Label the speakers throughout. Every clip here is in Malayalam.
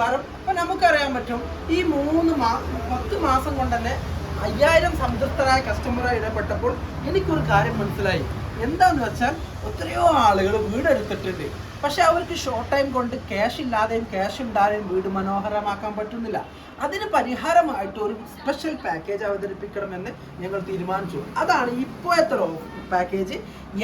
Speaker 1: കാരണം ഇപ്പൊ നമുക്കറിയാൻ പറ്റും ഈ മൂന്ന് മാ പത്ത് മാസം കൊണ്ട് തന്നെ അയ്യായിരം സംതൃപ്തരായ കസ്റ്റമറായി ഇടപെട്ടപ്പോൾ എനിക്കൊരു കാര്യം മനസ്സിലായി. എന്താന്ന് വെച്ചാൽ എത്രയോ ആളുകൾ വീടെടുത്തിട്ടുണ്ട്. പക്ഷെ അവർക്ക് ഷോർട്ട് ടൈം കൊണ്ട് ക്യാഷ് ഇല്ലാതെയും ക്യാഷ് ഉണ്ടാതെയും വീട് മനോഹരമാക്കാൻ പറ്റുന്നില്ല. അതിന് പരിഹാരമായിട്ട് ഒരു സ്പെഷ്യൽ പാക്കേജ് അവതരിപ്പിക്കണമെന്ന് ഞങ്ങൾ തീരുമാനിച്ചു. അതാണ് ഇപ്പോഴത്തെ package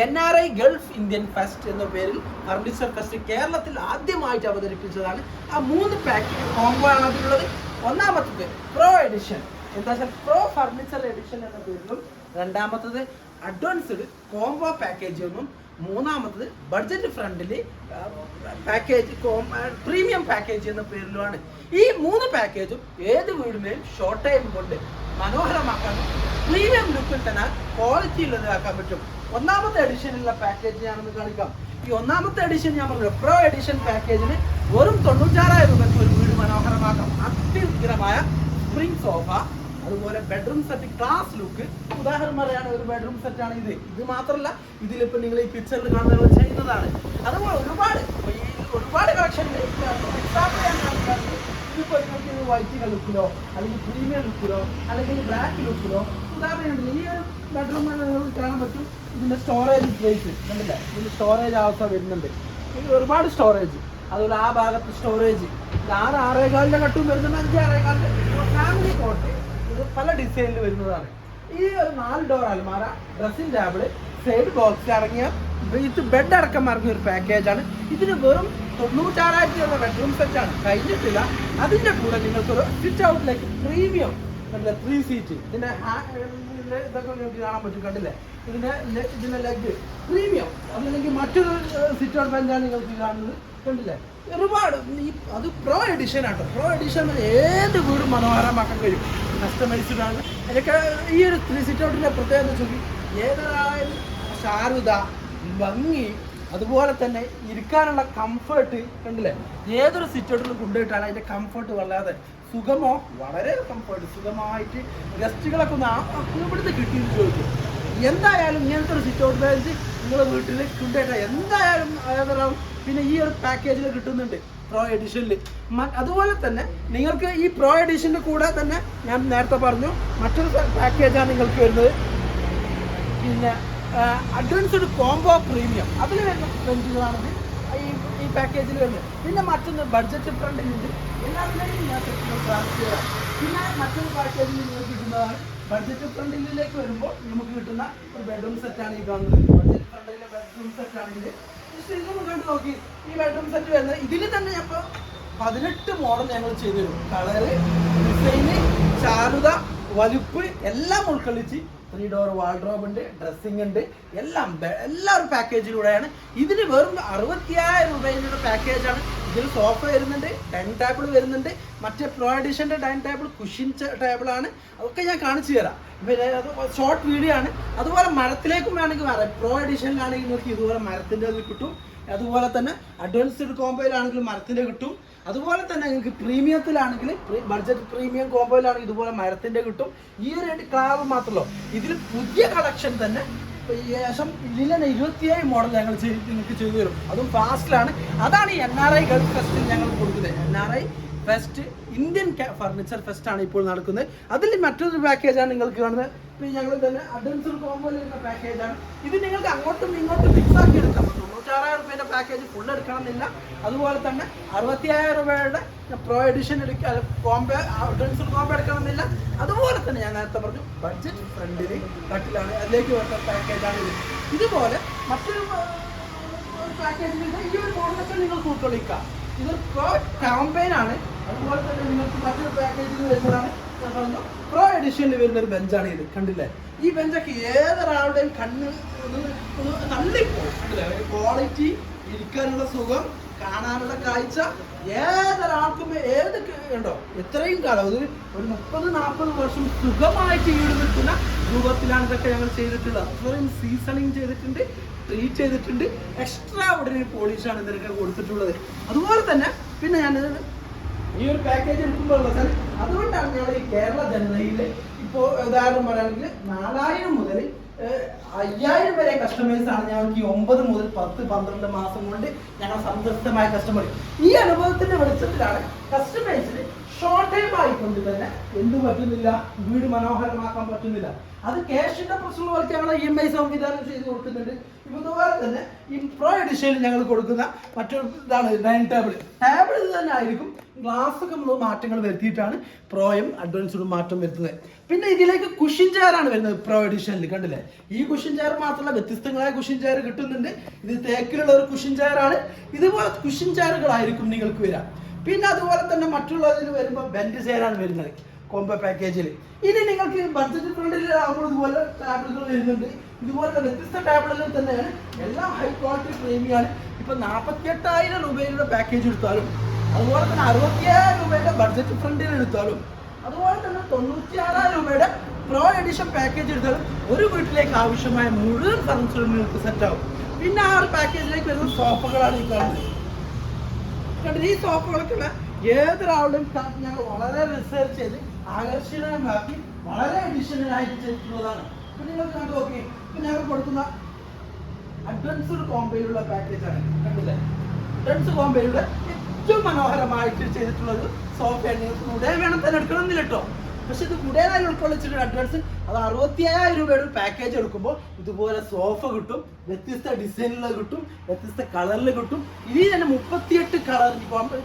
Speaker 1: N R I gulf Indian fest എന്ന പേരിൽ ഫർണിച്ചർ ഫെസ്റ്റ് കേരളത്തിൽ ആദ്യമായിട്ട് അവതരിപ്പിച്ചതാണ്. ആ മൂന്ന് പാക്കേജ് കോംബോ ആണ് അതിലുള്ളത്. ഒന്നാമത്തത് പ്രോ എഡിഷൻ എന്താ വെച്ചാൽ പ്രോ ഫർണിച്ചർ എഡിഷൻ എന്ന പേരിലും രണ്ടാമത്തത് അഡ്വാൻസ്ഡ് കോംബോ പാക്കേജ് എന്നും മൂന്നാമത്തത് ബഡ്ജറ്റ് ഫ്രണ്ടിൽ പാക്കേജ് പ്രീമിയം പാക്കേജ് എന്ന പേരിലുമാണ്. ഈ മൂന്ന് പാക്കേജും ഏത് വീടിനെയും ഷോർട്ട് ടൈം കൊണ്ട് മനോഹരമാക്കാനും പ്രീമിയം ലുക്കിൽ തന്നെ ക്വാളിറ്റി ഉള്ളതാക്കാൻ പറ്റും. ഒന്നാമത്തെ എഡിഷനിലുള്ള പാക്കേജ് ഞാനൊന്ന് കാണിക്കാം. ഈ ഒന്നാമത്തെ എഡിഷൻ ഞാൻ പറഞ്ഞു പ്രോ എഡിഷൻ പാക്കേജിന് വെറും തൊണ്ണൂറ്റാറായിരം രൂപയ്ക്ക് ഒരു വീട് മനോഹരമാക്കാം. അത്യുഗ്രമായ സ്പ്രിംഗ് സോഫ അതുപോലെ ബെഡ്റൂം സെറ്റ് ക്ലാസ് ലുക്ക് ഉദാഹരണം പറയാണ് ഒരു ബെഡ്റൂം സെറ്റ് ആണ് ഇത്. ഇത് മാത്രമല്ല ഇതിലിപ്പോൾ നിങ്ങൾ ഈ പിക്ചറിൽ കാണുന്നത് ചെയ്യുന്നതാണ്. അതുപോലെ ഒരുപാട് ഒരുപാട് കളക്ഷൻ എക്സാമ്പിൾ ഞാൻ നിങ്ങൾക്ക് വൈറ്റ് ലുക്കിലോ അല്ലെങ്കിൽ പ്രീമിയം ലുക്കിലോ അല്ലെങ്കിൽ ബ്ലാക്ക് ലുക്കിലോ ഉദാഹരണം ഈ ഒരു ബെഡ്റൂം നിങ്ങൾക്ക് കാണാൻ പറ്റും. ഇതിന്റെ സ്റ്റോറേജ് സ്പേസ് കണ്ടില്ലേ? ഇതിന്റെ സ്റ്റോറേജ് അവസ്ഥ വരുന്നുണ്ട്. ഇത് ഒരുപാട് സ്റ്റോറേജ് അതുപോലെ ആ ഭാഗത്ത് സ്റ്റോറേജ് ഇത് ആറ് ആറേകാലിന്റെ കട്ടും വരുന്നുണ്ട്. അഞ്ച് ആറേകാലിന്റെ. ഫാമിലി കോട്ട് ഇത് പല ഡിസൈനിൽ വരുന്നതാണ്. ഈ ഒരു നാല് ഡോർ അൽമാര ഡ്രസ്സിംഗ് ടേബിൾ സൈഡ് ബോക്സ് അടങ്ങിയ ഇത് ബെഡ് അടക്കം ഇറങ്ങിയ ഒരു പാക്കേജാണ് ഇതിന് വെറും തൊണ്ണൂറ്റാറായിരത്തി രൂപ ബെഡ്റൂം സെറ്റാണ് കഴിഞ്ഞിട്ടില്ല. അതിന്റെ കൂടെ നിങ്ങൾക്ക് ഒരു സിറ്റ് ഔട്ടിലേക്ക് പ്രീമിയം ത്രീ സീറ്റ് ഇതിന്റെ ഇതൊക്കെ നിങ്ങൾക്ക് കാണാൻ പറ്റും കണ്ടില്ലേ? ഇതിന്റെ ഇതിന്റെ ലെഗ് പ്രീമിയം അതല്ലെങ്കിൽ മറ്റൊരു സിറ്റ് ഔട്ട് ബെഞ്ചാണ് നിങ്ങൾക്ക് കാണുന്നത്. കണ്ടില്ലേ? ഒരുപാട് ഈ അത് pro edition auto pro edition ഏത് വീടും മനോഹരമാക്കാൻ കഴിയും. കസ്റ്റമൈസ്ഡ് ആണ് ഈ ഒരു ത്രീ സിറ്റ് ഔട്ടിന്റെ പ്രത്യേകത വെച്ചാൽ ഏതൊരായാലും ശാരുത ഭംഗി അതുപോലെ തന്നെ ഇരിക്കാനുള്ള കംഫർട്ട് കണ്ടില്ലേ? ഏതൊരു സിറ്റ് ഔട്ടിലും കൊണ്ടുപോയിട്ടാണ് അതിന്റെ കംഫർട്ട് വല്ലാതെ. സുഖമോ? വളരെ കംഫർട്ട് സുഖമായിട്ട് ഗസ്റ്റുകളൊക്കെ ഒന്ന് ഇവിടുത്തെ കിട്ടിയെന്ന് ചോദിച്ചു എന്തായാലും ഇങ്ങനത്തെ ഒരു സിറ്റ് ഔട്ട് ബേസ് നിങ്ങളുടെ വീട്ടിൽ കൊണ്ടുപോയിട്ടാണ് എന്തായാലും പിന്നെ ഈ ഒരു പാക്കേജിൽ കിട്ടുന്നുണ്ട്. പ്രോ എഡിഷനിൽ അതുപോലെ തന്നെ നിങ്ങൾക്ക് ഈ പ്രോ എഡിഷന്റെ കൂടെ തന്നെ ഞാൻ നേരത്തെ പറഞ്ഞു മറ്റൊരു പാക്കേജാണ് നിങ്ങൾക്ക് വരുന്നത്. പിന്നെ അഡ്വാൻസ്ഡ് കോംബോ പ്രീമിയം അതിൽ വരുന്ന ബെഞ്ചുകളാണിത് ഈ ഈ പാക്കേജിൽ വരുന്നത്. പിന്നെ മറ്റൊന്ന് ബഡ്ജറ്റ് ഫ്രണ്ടിലുണ്ട് എല്ലാത്തിലേക്കും ഞാൻ പിന്നെ മറ്റൊരു പാക്കേജിൽ നിങ്ങൾക്ക് കിട്ടുന്നതാണ് ബഡ്ജറ്റ് ഫ്രണ്ടിലേക്ക് വരുമ്പോൾ നമുക്ക് കിട്ടുന്ന ഒരു ബെഡ്റൂം സെറ്റാണ് ഈ കാണുന്നത്. ബഡ്ജറ്റ് ഫ്രണ്ടിലെ ബെഡ്റൂം സെറ്റാണെങ്കിൽ ഈ ബെഡ്റൂം സെറ്റ് ഇതിൽ തന്നെ ഞാൻ പതിനെട്ട് മോഡൽ ഞങ്ങൾ ചെയ്തു തരും കളറ് ഡിസൈന് ചാരുത വലുപ്പ് എല്ലാം ഉൾക്കൊള്ളിച്ച് ത്രീ ഡോർ വാർഡ്രോബ് ഉണ്ട് ഡ്രസ്സിംഗ് ഉണ്ട്. എല്ലാം എല്ലാ ഒരു പാക്കേജിലൂടെയാണ് ഇതിന് വെറും അറുപത്തിയായിരം രൂപയുടെ പാക്കേജാണ് ഇതിൽ സോഫ വരുന്നുണ്ട് ഡൈനിങ് ടേബിൾ വരുന്നുണ്ട് മറ്റേ പ്രോ എഡിഷന്റെ ഡൈനിങ് ടേബിൾ കുഷിൻ ടേബിൾ ആണ്. അതൊക്കെ ഞാൻ കാണിച്ചു തരാം. പിന്നെ അത് ഷോർട്ട് വീഡിയോ ആണ്. അതുപോലെ മരത്തിലേക്കും വേണമെങ്കിൽ വരാം പ്രോ എഡിഷനിലാണെങ്കിൽ നോക്കി ഇതുപോലെ മരത്തിന്റെ അതിൽ കിട്ടും. അതുപോലെ തന്നെ അഡ്വാൻസ്ഡ് കോമ്പോയിലാണെങ്കിൽ മരത്തിന്റെ കിട്ടും. അതുപോലെ തന്നെ നിങ്ങൾക്ക് പ്രീമിയത്തിലാണെങ്കിൽ ബഡ്ജറ്റ് പ്രീമിയം കോമ്പോയിലാണെങ്കിൽ ഇതുപോലെ മരത്തിന്റെ കിട്ടും. ഈ ഒരു കളർ മാത്രമല്ലോ ഇതിൽ പുതിയ കളക്ഷൻ തന്നെ ഈ ഏകദേശം ഇതിൽ ഇരുപത്തിയേഴ് മോഡൽ ഞങ്ങൾ ചെയ്ത് നിങ്ങൾക്ക് ചെയ്തു തരും. അതും ഫാസ്റ്റിലാണ് അതാണ് എൻ ആർ ഐ ഗൾഫ് ഫെസ്റ്റിൽ ഞങ്ങൾ കൊടുക്കുന്നത്. N R I fest Indian furniture fest ആണ് ഇപ്പോൾ നടക്കുന്നത്. അതിൽ മറ്റൊരു പാക്കേജാണ് നിങ്ങൾക്ക് കാണുന്നത്. ഞങ്ങൾ തന്നെ അഡ്വഞ്ചർ കോമ്പോയിൽ വരുന്ന പാക്കേജാണ് ഇത് നിങ്ങൾക്ക് അങ്ങോട്ടും ഇങ്ങോട്ടും മിക്സ് ആക്കി എടുക്കാം. തൊണ്ണൂറ്റാറായിരം രൂപയുടെ പാക്കേജ് ഫുൾ എടുക്കണമെന്നില്ല. അതുപോലെ തന്നെ അറുപത്തിയായിരം രൂപയുടെ പ്രോ എഡിഷൻ എടുക്കുക കോംബോ അഡ്വാൻസ്ഡ് കോംബോ എടുക്കണമെന്നില്ല. അതുപോലെ തന്നെ ഞാൻ നേരത്തെ പറഞ്ഞു ബഡ്ജറ്റ് ഫ്രണ്ടിൽ കട്ടിലാണ് അതിലേക്ക് വരുന്ന പാക്കേജാണ് ഇത്. ഇതുപോലെ മറ്റൊരു പാക്കേജിൽ ഈ ഒരു മോഡലൊക്കെ നിങ്ങൾക്ക് ഉൾക്കൊള്ളിക്കാം ഇത് പ്രോ ആണ്. അതുപോലെ തന്നെ നിങ്ങൾക്ക് മറ്റൊരു പാക്കേജിൽ വരുന്നതാണ് പ്രോ എഡിഷനിൽ വരുന്ന ഒരു ബെഞ്ചാണ് ഇത്. കണ്ടില്ലേ? ഈ ബെഞ്ചൊക്കെ ഏതൊരാളുടെയും കണ്ണ് ഒന്ന് ക്വാളിറ്റി ഇരിക്കാനുള്ള സുഖം കാണാനുള്ള കാഴ്ച ഏതൊരാൾക്കും ഏത് ഉണ്ടോ എത്രയും കാലം ഒരു ഒരു മുപ്പത് നാൽപ്പത് വർഷം സുഖമായിട്ട് ഈട് നിൽക്കുന്ന രൂപത്തിലാണ് ഇതൊക്കെ ഞങ്ങൾ ചെയ്തിട്ടുള്ളത്. അത്രയും സീസണിങ് ചെയ്തിട്ടുണ്ട് ട്രീറ്റ് ചെയ്തിട്ടുണ്ട്. എക്സ്ട്രാ ഉടനെ പോളിഷാണ് ഇതിനൊക്കെ കൊടുത്തിട്ടുള്ളത്. അതുപോലെ തന്നെ പിന്നെ ഞാൻ ഈ ഒരു പാക്കേജ് എടുക്കുമ്പോൾ സാർ അതുകൊണ്ടാണ് ഞങ്ങൾ ഈ കേരള ജനതയിൽ ഇപ്പോൾ ഉദാഹരണം പറയുകയാണെങ്കിൽ നാലായിരം മുതൽ അയ്യായിരം വരെ കസ്റ്റമേഴ്സ് ആണ് ഞങ്ങൾക്ക് ഈ ഒമ്പത് മുതൽ പത്ത് പന്ത്രണ്ട് മാസം കൊണ്ട് ഞങ്ങൾ സംതൃപ്തമായ കസ്റ്റമർ ഈ അനുഭവത്തിന്റെ വെളിച്ചത്തിലാണ് കസ്റ്റമേഴ്സിന് ഷോർട്ട് ടൈം ആയിക്കൊണ്ട് തന്നെ എന്ത് പറ്റുന്നില്ല. വീട് മനോഹരമാക്കാൻ പറ്റുന്നില്ല. അത് ക്യാഷിന്റെ പ്രശ്നം പോലെ ഞങ്ങൾ ഇ എം ഐ സംവിധാനം ചെയ്ത് കൊടുക്കുന്നുണ്ട്. ഇതുപോലെ തന്നെ ഈ പ്രോ എഡിഷനിൽ ഞങ്ങൾ കൊടുക്കുന്ന മറ്റൊരു ഇതാണ് ഡൈനിങ് ടേബിൾ ടേബിൾ ഇത് തന്നെ ആയിരിക്കും. ഗ്ലാസ് ഒക്കെ നമ്മൾ മാറ്റങ്ങൾ വരുത്തിയിട്ടാണ് പ്രോയും അഡ്വാൻസും മാറ്റം വരുത്തുന്നത്. പിന്നെ ഇതിലേക്ക് കുഷിൻ ചെയറാണ് വരുന്നത് പ്രോ എഡിഷനിൽ കണ്ടില്ലേ? ഈ കുഷിൻ ചെയർ മാത്രമല്ല വ്യത്യസ്തങ്ങളായ കുഷിൻ ചെയർ കിട്ടുന്നുണ്ട്. ഇത് തേക്കിലുള്ള ഒരു കുഷിൻ ചെയറാണ് ഇതുപോലെ കുഷിൻ ചെയറുകളായിരിക്കും നിങ്ങൾക്ക് വരിക. പിന്നെ അതുപോലെ തന്നെ മറ്റുള്ളതിൽ വരുമ്പോൾ ബെൻഡ് ചെയറാണ് വരുന്നത്. കോംബോ പാക്കേജിൽ ഇനി നിങ്ങൾക്ക് ബഡ്ജറ്റ് ഫ്രണ്ടിൽ ആകുമ്പോൾ ഇതുപോലെ ടാബ്ലറ്റുകൾ വരുന്നുണ്ട്. ഇതുപോലത്തെ വ്യത്യസ്ത ടാബ്ലറ്റുകൾ തന്നെയാണ് എല്ലാം ഹൈ ക്വാളിറ്റി പ്രീമിയാണ് ഇപ്പൊ നാൽപ്പത്തി എട്ടായിരം രൂപയുടെ പാക്കേജ് എടുത്താലും അതുപോലെ തന്നെ അറുപത്തിയായിരം രൂപയുടെ ബഡ്ജറ്റ് ഫ്രണ്ടിൽ എടുത്താലും അതുപോലെ തന്നെ തൊണ്ണൂറ്റി ആറായിരം രൂപയുടെ പ്രോ എഡിഷൻ പാക്കേജ് എടുത്താലും ഒരു വീട്ടിലേക്ക് ആവശ്യമായ മുഴുവൻ ഫർണിച്ചറും നിങ്ങൾക്ക് സെറ്റ് ആവും. പിന്നെ ആ ഒരു പാക്കേജിലേക്ക് വരുന്ന സോഫകളാണ് ഈ കാണുന്നത്. കണ്ടിട്ട് ഈ ഏതൊരാളുടെയും ക- ഞങ്ങൾ വളരെ റിസർച്ച് ചെയ്ത് ആകർഷണീയമാക്കി വളരെ അഡീഷണൽ ആയിട്ട് ചെയ്തിട്ടുള്ളതാണ്. ഇപ്പൊ നിങ്ങൾ കണ്ടു നോക്കി ഇപ്പൊ ഞങ്ങൾ കൊടുക്കുന്ന അഡ്വൻസ്ഡ് കോമ്പയിലുള്ള പാക്കേജാണ് കണ്ടില്ലേ? അഡ്വൻസ് കോമ്പയിലൂടെ ഏറ്റവും മനോഹരമായിട്ട് ചെയ്തിട്ടുള്ളത് സോഫയാണ് നിങ്ങൾക്ക് ഉടനെ വേണം തന്നെ എടുക്കണമെന്നില്ല കേട്ടോ പക്ഷെ ഇത് കൂടുതലായി ഉൾക്കൊള്ളിച്ചിട്ട് അഡ്വാൻസ് അത് അറുപത്തി അയ്യായിരം രൂപയുടെ ഒരു പാക്കേജ് എടുക്കുമ്പോൾ ഇതുപോലെ സോഫ കിട്ടും വ്യത്യസ്ത ഡിസൈനിൽ കിട്ടും വ്യത്യസ്ത കളറിൽ കിട്ടും. ഇനി തന്നെ മുപ്പത്തിയെട്ട് കളർ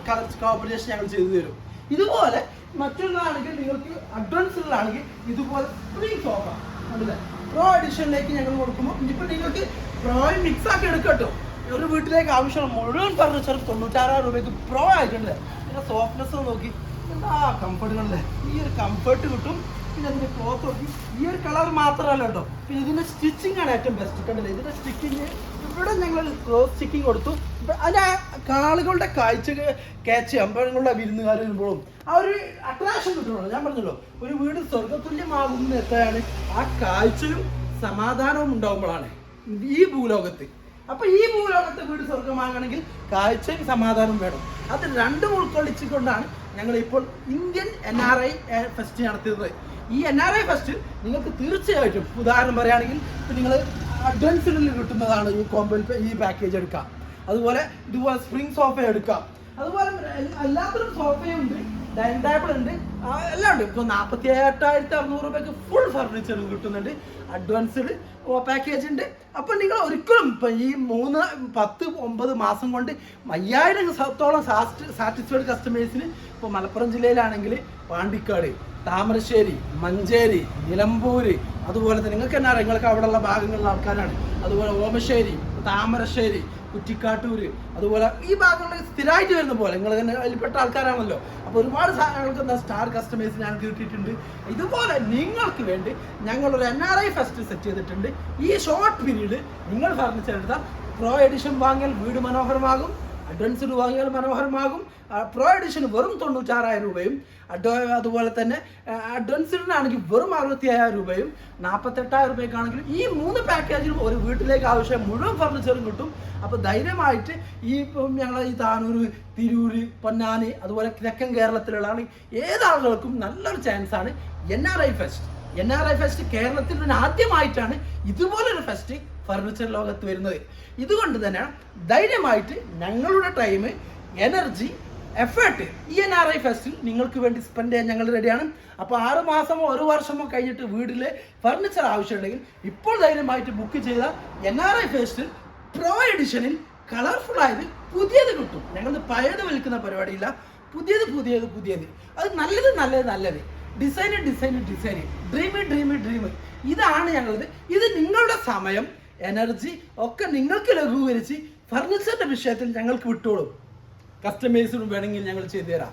Speaker 1: കളർ കോമ്പിനേഷൻ ഞങ്ങൾ ചെയ്തു തരും. ഇതുപോലെ മറ്റൊന്നാണെങ്കിൽ നിങ്ങൾക്ക് അഡ്വാൻസ് ഉള്ളതാണെങ്കിൽ ഇതുപോലെ ഫ്രീ സോഫ കണ്ടില്ലേ? പ്രോ എഡിഷനിലേക്ക് ഞങ്ങൾ കൊടുക്കുമ്പോൾ ഇനിയിപ്പോൾ നിങ്ങൾക്ക് പ്രോയിൽ മിക്സ് ആക്കി എടുക്കട്ടോ. ഒരു വീട്ടിലേക്ക് ആവശ്യമുള്ള മുഴുവൻ ഫർണിച്ചർ തൊണ്ണൂറ്റാറായിരം രൂപയ്ക്ക് പ്രോ ആയിട്ടുണ്ട്. പിന്നെ സോഫ്റ്റ്നെസ് നോക്കി. എന്താ കംഫർട്ട് ഈ ഒരു കംഫർട്ട് കിട്ടും. പിന്നെ അതിന്റെ ക്ലോത്ത് നോക്കി ഈ ഒരു കളർ മാത്രമല്ല കേട്ടോ. പിന്നെ ഇതിന്റെ സ്റ്റിച്ചിങ് ആണ് ഏറ്റവും ബെസ്റ്റ് കണ്ടല്ലേ? ഇതിന്റെ സ്റ്റിച്ചിങ് ഇവിടെ ഞങ്ങൾ ക്ലോത്ത് സ്റ്റിച്ചിങ് കൊടുത്തു. ഇപ്പൊ അത് കാളുകളുടെ കാഴ്ച ക്യാച്ച് അമ്പഴങ്ങളുടെ വിരുന്നുകാർ വരുമ്പോഴും ആ ഒരു അട്രാക്ഷൻ കിട്ടുള്ളൂ ഞാൻ പറഞ്ഞല്ലോ ഒരു വീട് സ്വർഗതുല്യമാകുന്ന എത്രയാണ്? ആ കാഴ്ചയും സമാധാനവും ഉണ്ടാകുമ്പോഴാണ് ഈ ഭൂലോകത്ത്. അപ്പൊ ഈ ഭൂലോകത്തെ വീട് സ്വർഗമാകണമെങ്കിൽ കാഴ്ചയും സമാധാനവും വേണം. അത് രണ്ടും ഉൾക്കൊള്ളിച്ചുകൊണ്ടാണ് ഞങ്ങൾ ഇപ്പോൾ Indian N R I fest നടത്തിയത് ഈ എൻ ആർ ഐ ഫെസ്റ്റ് നിങ്ങൾക്ക് തീർച്ചയായിട്ടും ഉദാഹരണം പറയുകയാണെങ്കിൽ ഇപ്പം നിങ്ങൾ അഡ്വാൻസിഡിൽ കിട്ടുന്നതാണ് ഈ കോമ്പൽ ഈ പാക്കേജ് എടുക്കാം അതുപോലെ ഇതുപോലെ സ്പ്രിംഗ് സോഫ എടുക്കാം അതുപോലെ എല്ലാത്തിനും സോഫയും ഉണ്ട്. ഡൈനിങ് ടേബിൾ ഉണ്ട്. എല്ലാം ഉണ്ട്. ഇപ്പോൾ നാൽപ്പത്തി എട്ടായിരത്തി അറുന്നൂറ് രൂപയ്ക്ക് ഫുൾ ഫർണിച്ചർ കിട്ടുന്നുണ്ട് അഡ്വാൻസ്ഡ് പാക്കേജ് ഉണ്ട്. അപ്പം നിങ്ങൾ ഒരിക്കലും ഇപ്പം ഈ മൂന്ന് പത്ത് ഒമ്പത് മാസം കൊണ്ട് അയ്യായിരം സത്തോളം സാറ്റിസ്ഫൈഡ് കസ്റ്റമേഴ്സിന് ഇപ്പോൾ മലപ്പുറം ജില്ലയിലാണെങ്കിൽ പാണ്ടിക്കാട് താമരശ്ശേരി മഞ്ചേരി നിലമ്പൂര് അതുപോലെ തന്നെ നിങ്ങൾക്ക് എന്നാ നിങ്ങൾക്ക് അവിടെയുള്ള ഭാഗങ്ങളിലുള്ള ആൾക്കാരാണ്. അതുപോലെ ഓമശ്ശേരി താമരശ്ശേരി കുറ്റിക്കാട്ടൂര്. അതുപോലെ ഈ ഭാഗങ്ങളിൽ സ്ഥിരമായിട്ട് വരുന്ന പോലെ. നിങ്ങൾ തന്നെ അതിൽപ്പെട്ട ആൾക്കാരാണല്ലോ. അപ്പോൾ ഒരുപാട് സാധനങ്ങൾക്ക് എന്താ സ്റ്റാർ കസ്റ്റമേഴ്സ് ഞാൻ കിട്ടിയിട്ടുണ്ട്. ഇതുപോലെ നിങ്ങൾക്ക് വേണ്ടി ഞങ്ങളൊരു N R I fest set ചെയ്തിട്ടുണ്ട്. ഈ ഷോർട്ട് പീരീഡ് നിങ്ങൾ ഫർണിച്ചർ എടുത്താൽ പ്രോ എഡിഷൻ വാങ്ങിയാൽ വീട് മനോഹരമാകും. അഡ്വാൻസ്ഡ് വാങ്ങിയാൽ മനോഹരമാകും. പ്രോ എഡിഷൻ വെറും തൊണ്ണൂറ്റാറായിരം രൂപയും അഡ്വാ അതുപോലെ തന്നെ അഡ്വാൻസ്ഡിനാണെങ്കിൽ വെറും അറുപത്തി അയ്യായിരം രൂപയും നാൽപ്പത്തെട്ടായിരം രൂപയ്ക്കാണെങ്കിൽ ഈ മൂന്ന് പാക്കേജിലും ഒരു വീട്ടിലേക്ക് ആവശ്യം മുഴുവൻ ഫർണിച്ചറും കിട്ടും. അപ്പോൾ ധൈര്യമായിട്ട് ഈ ഇപ്പം ഞങ്ങൾ ഈ താനൂർ തിരൂര് പൊന്നാനി അതുപോലെ കിഴക്കൻ കേരളത്തിലുള്ള ഏത് ആളുകൾക്കും നല്ലൊരു ചാൻസ് ആണ്. N R I fest N R I fest കേരളത്തിൽ തന്നെ ആദ്യമായിട്ടാണ് ഇതുപോലൊരു ഫെസ്റ്റ് ഫർണിച്ചർ ലോകത്ത് വരുന്നത്. ഇതുകൊണ്ട് തന്നെ ധൈര്യമായിട്ട് ഞങ്ങളുടെ ടൈം എനർജി എഫേർട്ട് ഈ എൻ ആർ ഐ ഫെസ്റ്റിൽ നിങ്ങൾക്ക് വേണ്ടി സ്പെൻഡ് ചെയ്യാൻ ഞങ്ങൾ റെഡിയാണ് അപ്പോൾ ആറ് മാസമോ ഒരു വർഷമോ കഴിഞ്ഞിട്ട് വീട്ടിൽ ഫർണിച്ചർ ആവശ്യമുണ്ടെങ്കിൽ ഇപ്പോൾ ധൈര്യമായിട്ട് ബുക്ക് ചെയ്ത എൻ ആർ ഐ ഫെസ്റ്റിൽ പ്രോ എഡിഷനിൽ കളർഫുൾ ആയത് പുതിയത് കിട്ടും. ഞങ്ങൾ പഴയത് വിൽക്കുന്ന പരിപാടിയില്ല. പുതിയത് പുതിയത് പുതിയത്. അത് നല്ലത് നല്ലത് നല്ലത്. Design design design dream dream dream ഇതാണ് ഞങ്ങളത്. ഇത് നിങ്ങളുടെ സമയം. എനർജി ഒക്കെ നിങ്ങൾക്ക് ലഘൂകരിച്ച് ഫർണിച്ചറിന്റെ വിഷയത്തിൽ ഞങ്ങൾക്ക് വിട്ടോളും. കസ്റ്റമേഴ്സിനും വേണമെങ്കിൽ ഞങ്ങൾ ചെയ്തു തരാം.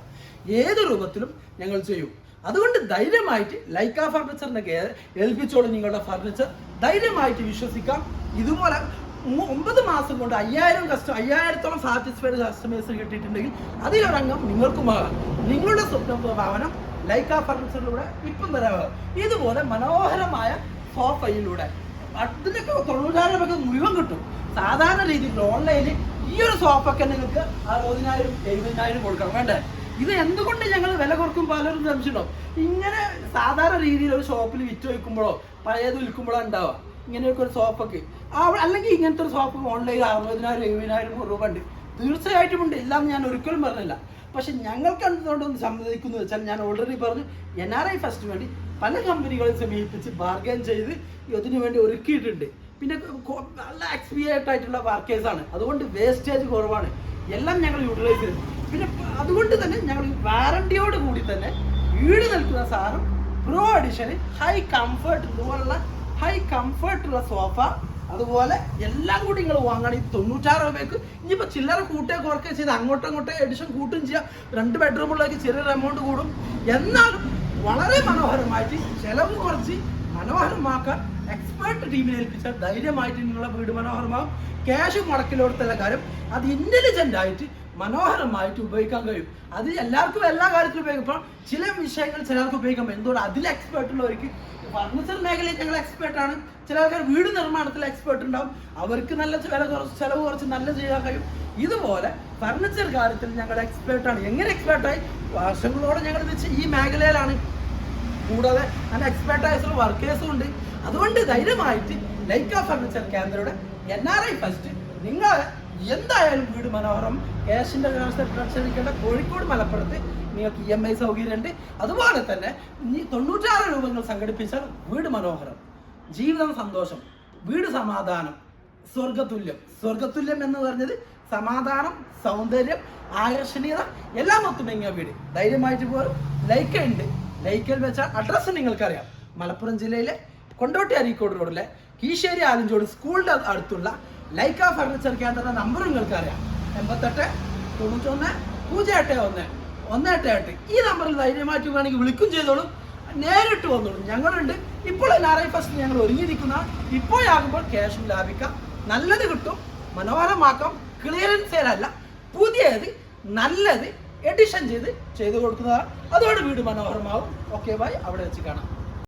Speaker 1: ഏത് രൂപത്തിലും ഞങ്ങൾ ചെയ്യും. അതുകൊണ്ട് ധൈര്യമായിട്ട് ലൈക്ക ഫർണിച്ചറിന്റെ കേ- ഏൽപ്പിച്ചോളൂ നിങ്ങളുടെ ഫർണിച്ചർ ധൈര്യമായിട്ട് വിശ്വസിക്കാം. ഇതുപോലെ ഒമ്പത് മാസം കൊണ്ട് അയ്യായിരം കസ്റ്റ അയ്യായിരത്തോളം സാറ്റിസ്ഫൈഡ് കസ്റ്റമേഴ്സ് കിട്ടിയിട്ടുണ്ടെങ്കിൽ അതിലൊരംഗം നിങ്ങൾക്കുമാകാം. നിങ്ങളുടെ സ്വപ്ന ഭവനം ലൈക്ക ഫർണിച്ചറിലൂടെ ഇപ്പം തരാമാകാം ഇതുപോലെ മനോഹരമായ സോഫയിലൂടെ അതിനൊക്കെ തൊണ്ണൂറായിരം ഒക്കെ മുഴുവൻ കിട്ടും. സാധാരണ രീതിയിൽ ഓൺലൈനിൽ ഈ ഒരു സോഫൊക്കെ നിങ്ങൾക്ക് അറുപതിനായിരം എഴുപതിനായിരം കൊടുക്കണം. വേണ്ടേ? ഇത് എന്തുകൊണ്ട് ഞങ്ങൾ വില കുറക്കും പലരും സംശയമുണ്ടോ ഇങ്ങനെ സാധാരണ രീതിയിൽ ഒരു ഷോപ്പിൽ വിറ്റ് വയ്ക്കുമ്പോഴോ പഴയത് വിൽക്കുമ്പോഴോ ഉണ്ടാവുക. ഇങ്ങനെയൊക്കെ ഒരു ആ- അല്ലെങ്കിൽ ഇങ്ങനത്തെ ഒരു സോഫ ഓൺലൈനിൽ അറുപതിനായിരം എഴുപതിനായിരം രൂപ ഉണ്ട്. തീർച്ചയായിട്ടും ഉണ്ട്. ഇല്ലാന്ന് ഞാൻ ഒരിക്കലും പറഞ്ഞില്ല. പക്ഷെ ഞങ്ങൾക്ക് എന്തുകൊണ്ടൊന്ന് സമ്മതിക്കുന്നു വെച്ചാൽ ഞാൻ ഓൾറെഡി പറഞ്ഞു എൻ ആർ ഐ ഫസ്റ്റ് വേണ്ടി പല കമ്പനികളെ സമീപിച്ച് ബാർഗൈൻ ചെയ്ത് ഇതിനു വേണ്ടി ഒരുക്കിയിട്ടുണ്ട്. പിന്നെ നല്ല എക്സ്പീരിയൻസ് ആയിട്ടുള്ള വർക്കേഴ്സ് ആണ്. അതുകൊണ്ട് വേസ്റ്റേജ് കുറവാണ്. എല്ലാം ഞങ്ങൾ യൂട്ടിലൈസ് ചെയ്തു പിന്നെ അതുകൊണ്ട് തന്നെ ഞങ്ങൾ വാറണ്ടിയോട് കൂടി തന്നെ വീട് നിൽക്കുന്ന സാധനം പ്രോ എഡിഷന് ഹൈ കംഫർട്ട് ഇതുപോലുള്ള ഹൈ കംഫർട്ടുള്ള സോഫ അതുപോലെ എല്ലാം കൂടി നിങ്ങൾ വാങ്ങണം. ഈ തൊണ്ണൂറ്റാറ് രൂപയ്ക്ക് ഇനിയിപ്പോൾ ചില്ലറ കൂട്ടേ കുറക്കുക ചെയ്ത് അങ്ങോട്ടും ഇങ്ങോട്ടും എഡിഷൻ കൂട്ടും ചെയ്യാം. രണ്ട് ബെഡ്റൂമുള്ളവർക്ക് ചെറിയൊരു എമൗണ്ട് കൂടും. എന്നാലും വളരെ മനോഹരമായിട്ട് ചെലവ് കുറച്ച് മനോഹരമാക്കാൻ എക്സ്പേർട്ട് ടീമിനെ ഏൽപ്പിച്ചാൽ ധൈര്യമായിട്ട് നിങ്ങളുടെ വീട് മനോഹരമാകും ക്യാഷ് മുടക്കിലോടത്തുള്ള കാര്യം അത് ഇന്റലിജന്റ് ആയിട്ട് മനോഹരമായിട്ട് ഉപയോഗിക്കാൻ കഴിയും. അത് എല്ലാവർക്കും എല്ലാ കാര്യത്തിലും ഉപയോഗിക്കും. ചില വിഷയങ്ങൾ ചിലർക്ക് ഉപയോഗിക്കാൻ പറ്റും. എന്തുകൊണ്ട്? അതിൽ എക്സ്പേർട്ട് ഉള്ളവർക്ക് ഫർണിച്ചർ മേഖലയിൽ ഞങ്ങൾ എക്സ്പേർട്ട് ആണ്. ചില ആൾക്കാർ വീട് നിർമ്മാണത്തിൽ എക്സ്പേർട്ട് ഉണ്ടാവും. അവർക്ക് നല്ല വില കുറച്ച് ചിലവ് കുറച്ച് നല്ല ചെയ്യാൻ കഴിയും. ഇതുപോലെ ഫർണിച്ചർ കാര്യത്തിൽ ഞങ്ങൾ എക്സ്പേർട്ടാണ് എങ്ങനെ എക്സ്പേർട്ടായി വർഷങ്ങളോടെ ഞങ്ങൾ ഈ മേഖലയിലാണ് കൂടാതെ നല്ല എക്സ്പെർട്ടായിട്ടുള്ള വർക്കേഴ്സും ഉണ്ട്. അതുകൊണ്ട് ധൈര്യമായിട്ട് ലൈക്ക ഫർണിച്ചർ കേന്ദ്രയുടെ എൻ ആർ ഐ ഫസ്റ്റ് നിങ്ങൾ എന്തായാലും വീട് മനോഹരം ക്യാഷിന്റെ പ്രക്ഷേപിക്കേണ്ട കോഴിക്കോട് മലപ്പുറത്ത് നിങ്ങൾക്ക് ഇ എം ഐ സൗകര്യമുണ്ട്. അതുപോലെ തന്നെ ഇനി തൊണ്ണൂറ്റാറ് രൂപങ്ങൾ സംഘടിപ്പിച്ചാൽ വീട് മനോഹരം ജീവിതം സന്തോഷം വീട് സമാധാനം സ്വർഗതുല്യം സ്വർഗതുല്യം എന്ന് പറഞ്ഞത് സമാധാനം സൗന്ദര്യം ആകർഷണീയത എല്ലാം ഒത്തുമങ്ങിയ വീട്. ധൈര്യമായിട്ട് പോലും ലൈക്ക ഉണ്ട് ലൈക്കയിൽ വെച്ച അഡ്രസ്സ് നിങ്ങൾക്കറിയാം. മലപ്പുറം ജില്ലയിലെ കൊണ്ടോട്ടി അരീക്കോട് റോഡിലെ കീശ്ശേരി ആലഞ്ചോട് സ്കൂളിന്റെ അടുത്തുള്ള ലൈക്ക ഫർണിച്ചർ കേന്ദ്ര നമ്പർ നിങ്ങൾക്കറിയാം. എൺപത്തെട്ട് തൊണ്ണൂറ്റൊന്ന് പൂജ്യം എട്ട് ഒന്ന് ഒന്ന് എട്ട് എട്ട്. ഈ നമ്പറിൽ ധൈര്യമായിട്ട് വേണമെങ്കിൽ വിളിക്കും ചെയ്തോളും. നേരിട്ട് വന്നോളും. ഞങ്ങളുണ്ട്. ഇപ്പോൾ ഐ ഫസ്റ്റ് ഞങ്ങൾ ഒരുങ്ങിയിരിക്കുന്ന. ഇപ്പോഴാകുമ്പോൾ ക്യാഷും ലാഭിക്കാം. നല്ലത് കിട്ടും. മനോഹരമാക്കാം. ക്ലിയറൻസ് സെയിലല്ല പുതിയത് നല്ലത് എഡിഷൻ ചെയ്ത് ചെയ്തു കൊടുക്കുന്നതാണ്. അതോടെ വീട് മനോഹരമാവും. ഓക്കെ ബൈ അവിടെ വെച്ച് കാണാം.